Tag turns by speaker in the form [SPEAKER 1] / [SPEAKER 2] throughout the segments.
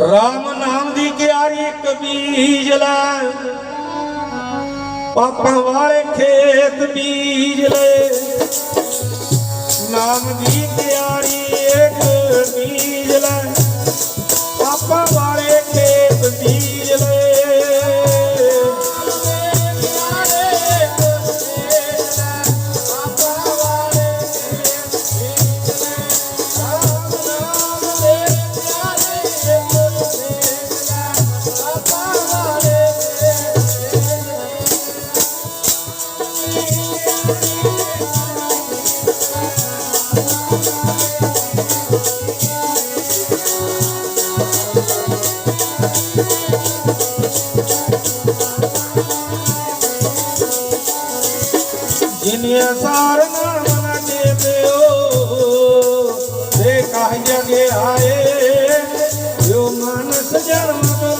[SPEAKER 1] ਰਾਮ ਨਾਮ ਦੀ ਕਿਆਰੀ ਇੱਕ ਬੀਜ ਲੈ। ਪਾਪਾਂ ਵਾਲੇ ਖੇਤ ਬੀਜ ਜਿਨੇ ਸਾਰ ਨਾਮ ਨਾ ਦੇਵਿਓ ਦੇ ਕਾਹ ਜਗੇ ਆਏ ਜੋ ਮਨਸ ਜਨਮ ਦੁਰਬਾ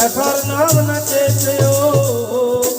[SPEAKER 1] ਹਰ ਨਾਮ ਨਾ ਚੇਤਿਓ